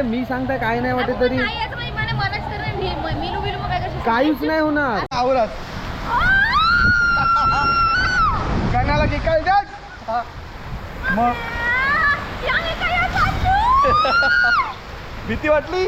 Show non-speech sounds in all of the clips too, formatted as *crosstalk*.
अरे मी सांगताय काय नाही वाटत तरी. काहीच नाही होणार. आवरात. कानाला की काय जात मग? *laughs* भीती वाटली?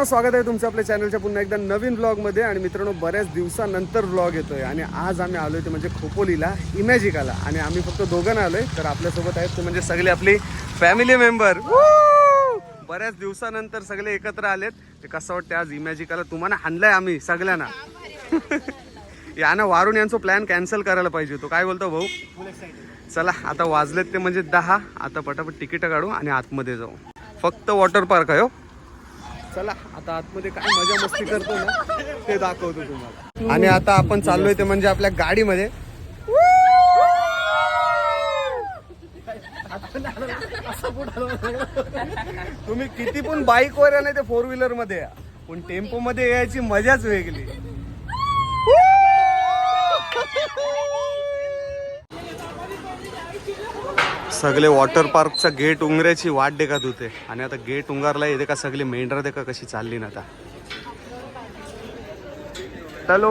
मित्रांनो स्वागत आहे तुमचं आपल्या चॅनलच्या पुन्हा एकदा नवीन ब्लॉगमध्ये आणि मित्रांनो बऱ्याच दिवसानंतर ब्लॉग येतो आहे आणि आज आम्ही आलो ते म्हणजे खोपोलीला इमॅजिकाला. आणि आम्ही फक्त दोघं आलो आहे तर आपल्यासोबत आहेत ते म्हणजे सगळे आपली फॅमिली मेंबर बऱ्याच दिवसानंतर सगळे एकत्र आलेत. ते कसं वाटतं आज इमॅजिकाला? तुम्हाला हाणलंय आम्ही सगळ्यांना. *laughs* यानं वारून यांचा प्लॅन कॅन्सल करायला पाहिजे तो काय बोलतो भाऊ? चला आता वाजलेत ते म्हणजे दहा. आता पटापट तिकीटं काढू आणि आतमध्ये जाऊ. फक्त वॉटर पार्क आहे हो. चला आता आतमध्ये काय मजा मस्ती करतो ना *laughs* ते दाखवतो तुम्हाला. आणि आता आपण चाललोय ते म्हणजे आपल्या गाडीमध्ये. तुम्ही किती पण बाईक वर नाही ते फोर व्हीलरमध्ये या. पण टेम्पो मध्ये यायची मजाच वेगळी. *laughs* सगळे वॉटर पार्कचा गेट उंगऱ्याची वाट देखत होते. आणि आता गेट उंगारला येते का सगळी मेंढरा देखा कशी चालली ना आता. हॅलो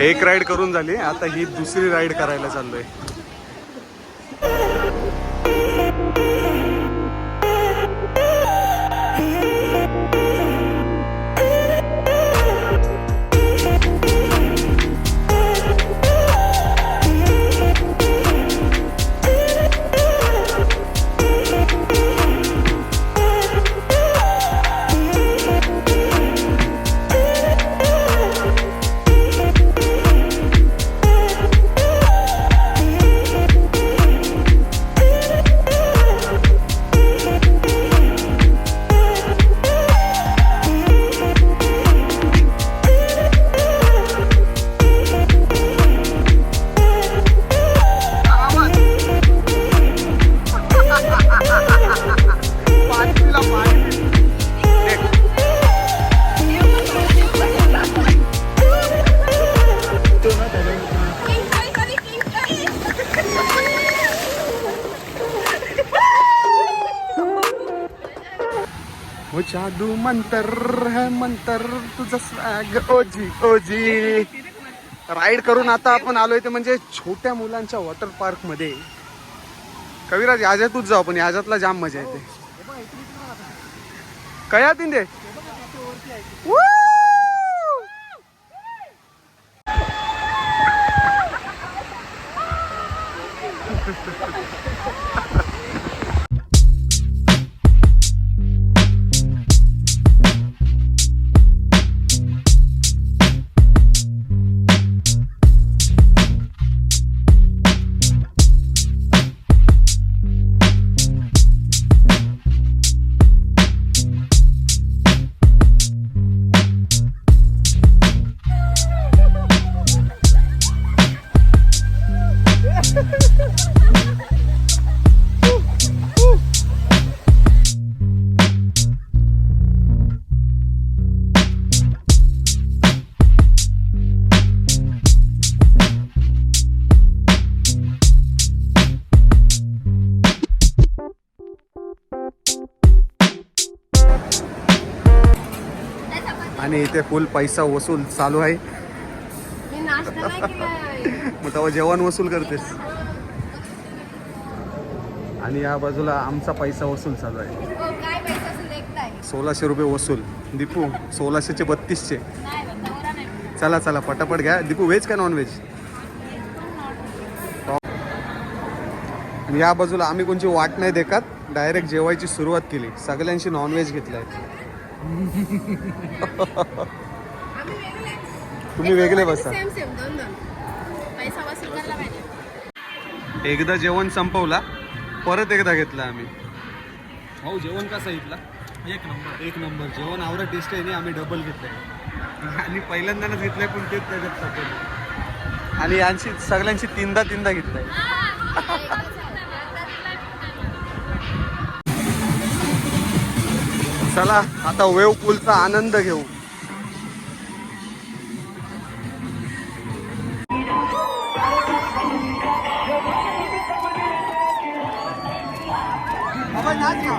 एक राईड करून झाली. आता ही दुसरी राईड करायला चाललोय. मंतर मंतर तुझं स्वॅग ओजी ओजी. राईड करून आता आपण आलोय ते म्हणजे छोट्या मुलांच्या वॉटर पार्कमध्ये. कविराज याच्यातूच जाऊ आपण. याच्यातला जाम मजा येते. कया तिंदे हो, आणि इथे फुल पैसा वसूल चालू आहे. मग तेव्हा जेवण वसूल करतेस. आणि या बाजूला आमचा पैसा वसूल चालू आहे. हो, सोळाशे रुपये वसूल. दीपू सोळाशेचे बत्तीसचे चला चला पटापट घ्या. दीपू व्हेज का नॉन व्हेज या बाजूला आम्ही कोणची वाट नाही देखत. डायरेक्ट जेवायची सुरुवात केली. सगळ्यांशी नॉनव्हेज घेतलंय. तुम्ही वेगळे बसा. सेम सेम दोन दोन. पैसा वसूल करायला पाहिजे. एकदा जेवण संपवला परत एकदा घेतला आम्ही. भाऊ जेवण कसं इथला? एक नंबर. एक नंबर. जेवण आवडा टेस्ट आहे नाही आम्ही डबल घेतलंय. आणि पहिल्यांदाच घेतलंय पण तेच त्याच्यात आणि यांची सगळ्यांची तीनदा तीनदा घेतलंय. चला आता वेव पूलचा आनंद घेऊ. चला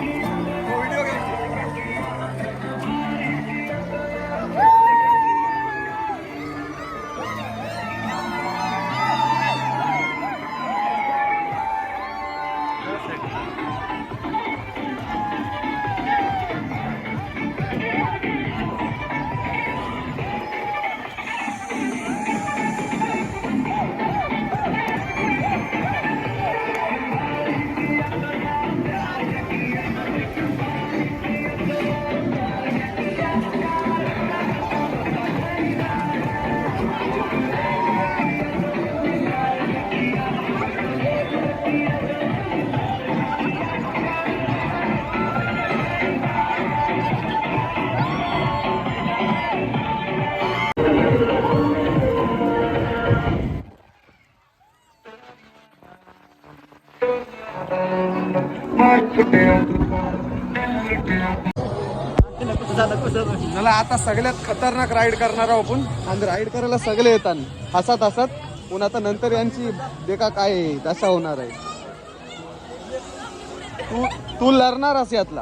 आता सगळ्यात खतरनाक राईड करणार आहोत आपण. आणि राईड करायला सगळे येतात. हसत हसत. पण आता नंतर यांची देखा काय आहे, दशा होणार आहे. तू तू लढणारच यातला.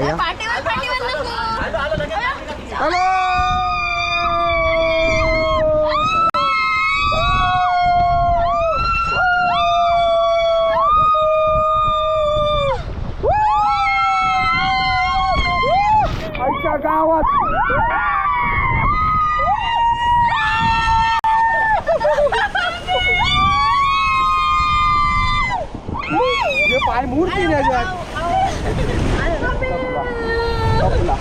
नको. हॅलो आमच्या गावात जे पाय मूर्ती कपला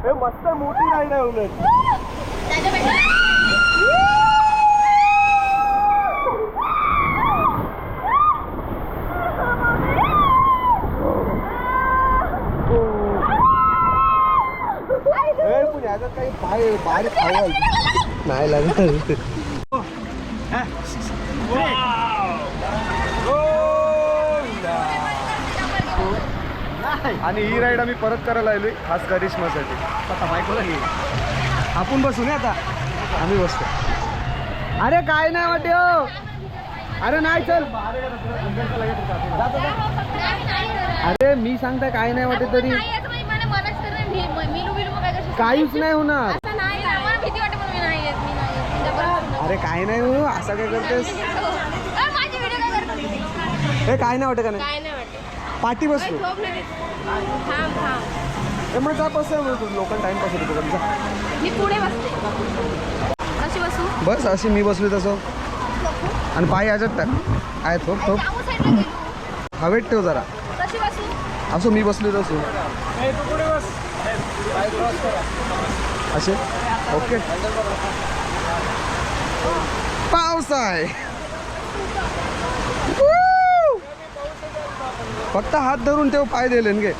हे मस्त मोठी राईड आहे उलट ए, पण याच्यात काही पाय बारीक खावाल नाही लागत आणि ही राईड आम्ही परत करायला आलोय खास करिश्मासाठी. आता बायकोला घे आपण बसू ना आता. आम्ही बसतो. अरे काय नाही वाटे हो. अरे नाही चल. अरे मी सांगताय काय नाही वाटे तरी. काहीच नाही होणार. वाटते अरे काय नाही हो असं काय करतेस? हे काय नाही वाटत का नाही? वाटत. पाठी अरे, थांब थांब. हे मग जा बस लोकांना टाइमपास होतो बघा जा. मी पुढे बसते. कशी बसू? बस अशी मी बसलो तसं. आणि पाय याच्यात टाक. आहे थोप थोप. जाऊ साईडला गेलो. हवेत ठेव जरा. कशी बसू? असं मी बसलो तसं. असे? ओके. पाऊस आहे. फक्त हात धरून ते पाय दिले गे.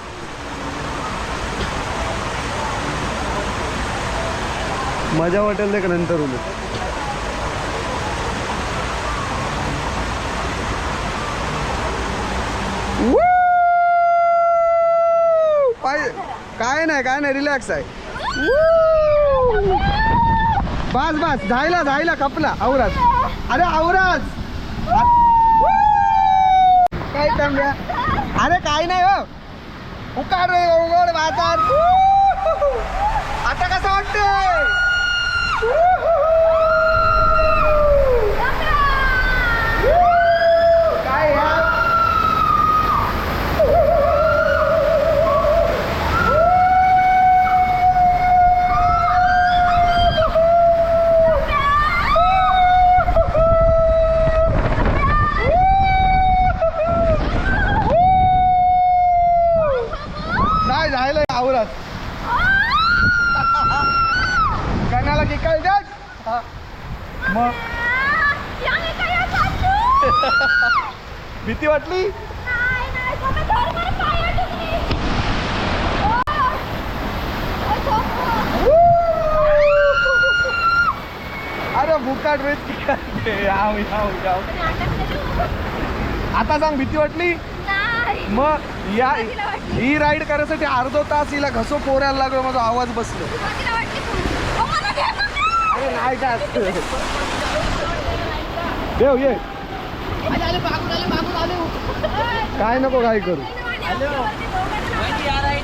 मजा वाटेल ते का नंतर उलट. पाय काय नाही काय नाही रिलॅक्स आहे. बस बस जायला जायला कपला आवराज. अरे आवराज. काय तांब्या अरे काय नाही हो. उकार रे उघड बाजार. आता कसं वाटतंय काय यार नाही जायला आवरत कणाला की काय द्याच मग याने काय यात चाललो? भीती वाटली नाही, नाही, तुम्ही धर मला पाय अडकली. ओ, ओ, झोप. अरे भुका ड्रेस की करते याव याव याव आता सांग भीती वाटली. मग या. ही राईड करायसाठी अर्धा तास हिला घसो पोरायला लागलो माझा आवाज बसलो. अरे नाही काय असतं देव ये. काय नको काय करू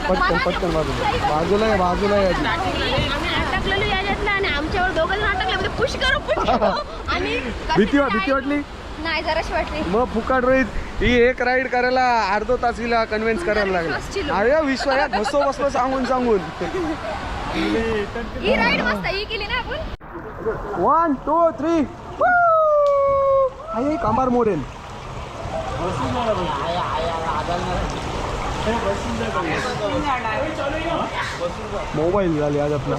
पटकन पटकन बाजूला बाजूला या बाजूला या आम्ही अटकलेलो याच्यातलं आणि आमच्यावर दोघं जण अटकले म्हणजे पुश करू पुश करू. आणि भीती वा- भीती वाटली? नाही जराशी वाटली. मग फुकाट रोहित ही एक राईड करायला अर्धा तास हिला कन्व्हिन्स करायला. लागला. अरे विश्व या घसो बसलो सांगून सांगून. ही राईड मस्त ही केली ना आपण? वन टू थ्री आहे कांबार मोडेल मोबाईल झाले आज आपला.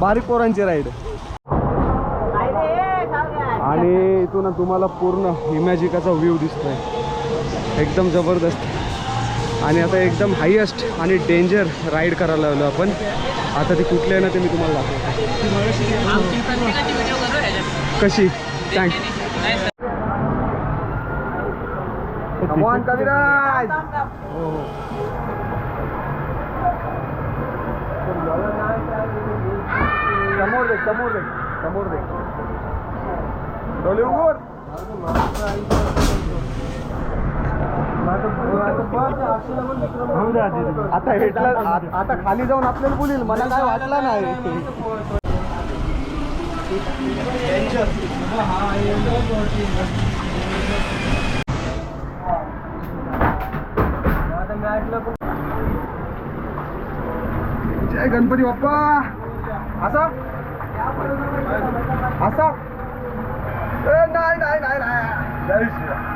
बारीक पोरांची राईड आणि इथून तुम्हाला पूर्ण इमॅजिकाचा व्ह्यू दिसतोय. एकदम जबरदस्त. आणि आता एकदम हायेस्ट आणि डेंजर राईड करायला लागलो आपण. आता ती कुठली आहे ना ते मी तुम्हाला दाखवतो. कशी? थँक समोर दे समोर दे समोर दे. डोले उघड. आता हेटला आता खाली जाऊन आपल्याला बोलील मला काय वाटलं नाही. जय गणपती बाप्पा. असा असा नाही नाही नाही नाही. जय श्रीराम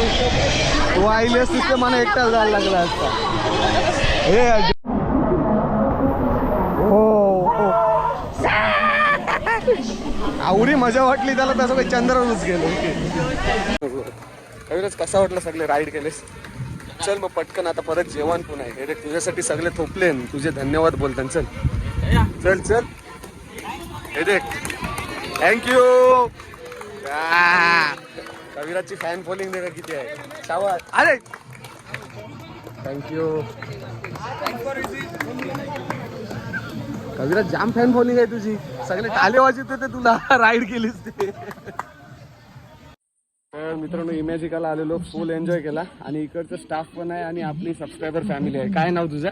मस्त तिथे मला एकटाच जायला लागला असता. हे हो, हो. आवडी मजा वाटली त्याला तसं काही चंद्रावरच गेलो. कविराज कसा वाटलं सगळे राईड केलेस? चल मग पटकन आता परत जेवण पण आहे हे तुझ्यासाठी सगळे थोपले न. तुझे धन्यवाद बोलतात चल. चल चल. हे देख. थँक्यू कविराजची फॅन फॉलोइंग दे किती आहे? शाबास. अरे! थँक्यू कविराज जाम फॅन फॉलोइंग आहे तुझी. सगळे टाले वाजत होते तुला. *laughs* राईड केलीस ते. तर मित्रांनो इमॅजिकाला आलेलो फुल एन्जॉय केला. आणि इकडचं स्टाफ पण आहे आणि आपली सबस्क्रायबर फॅमिली आहे. काय नाव तुझं?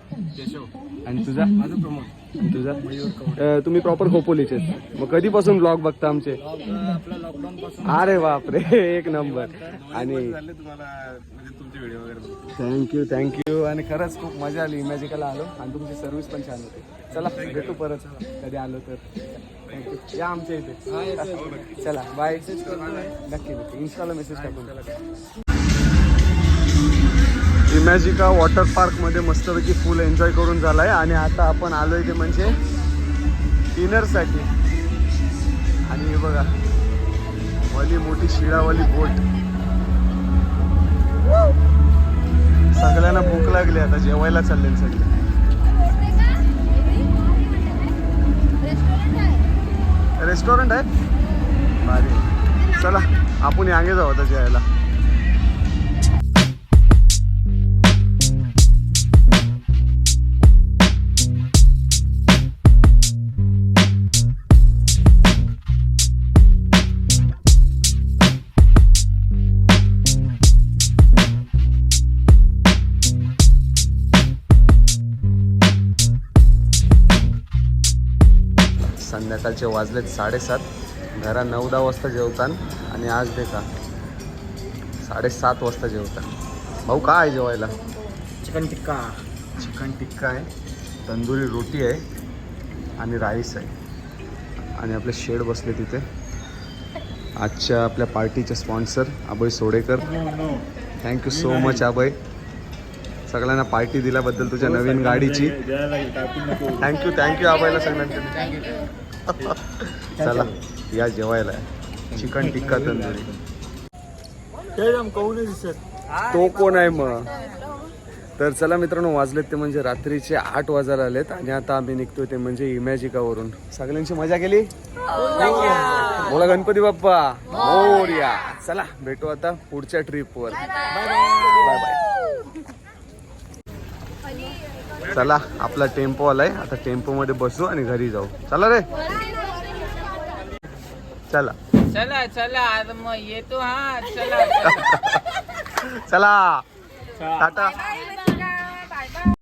आणि तुझा? माझं प्रमोद. तुझा? अं, तुम्ही प्रॉपर खोपोलीचे मग कधीपासून ब्लॉग बघता आमचे? आपला लॉकडाऊन पासून अरे बापरे एक नंबर आणि झाले तुम्हाला म्हणजे तुमचे व्हिडिओ वगैरे बघतो. थँक्यू थँक्यू आणि खरंच खूप मजा आली. इमॅजिकला आलो आणि तुमची सर्व्हिस पण छान होती. चला भेटू परत. कधी आलो तर. थँक्यू या आमच्या इथे. चला बाय नक्की नक्की. इन्स्टाला मेसेज टाकून इमॅजिका वॉटर पार्कमध्ये मस्तपैकी फुल एन्जॉय करून झालाय आणि आता आपण आलोय ते म्हणजे डिनरसाठी आणि हे बघा वाली मोठी शिळावाली बोट. सगळ्यांना भूक लागली आता जेवायला चालले सगळे. रेस्टॉरंट आहे? भारी. चला आपण यांगे जाऊ आता जेवायला. संध्याकाळचे वाजलेत साडेसात. घरा नऊ दहा वाजता जेवतान आणि आज देखा साडेसात वाजता जेवतान. भाऊ काय आहे जेवायला? चिकन टिक्का. चिकन टिक्का आहे तंदुरी रोटी आहे आणि राईस आहे. आणि आपले शेड बसले तिथे. आजच्या आपल्या पार्टीचे sponsor Abhay Sodekar. Thank you so much Abhay. सगळ्यांना पार्टी दिल्याबद्दल तुझ्या नवीन गाडीची. थँक्यू थँक्यू आबायला सगळ्यांना. चला या जेवायला. चिकन टिक्का तंदुरी. तो कोण आहे मग? तर चला मित्रांनो वाजलेत ते म्हणजे रात्रीचे आठ वाजायला आलेत आणि आता आम्ही निघतोय ते म्हणजे इमॅजिकावरून. सगळ्यांची मजा केली? बोला गणपती बाप्पा. मोर्या. चला भेटू आता पुढच्या ट्रिपवर बाय बाय चला आपला टेम्पो आलाय. आता टेम्पो मध्ये बसू आणि घरी जाऊ. चला रे. चला. चला चला आता मग येतो हा चला. *laughs* चला. टाटा.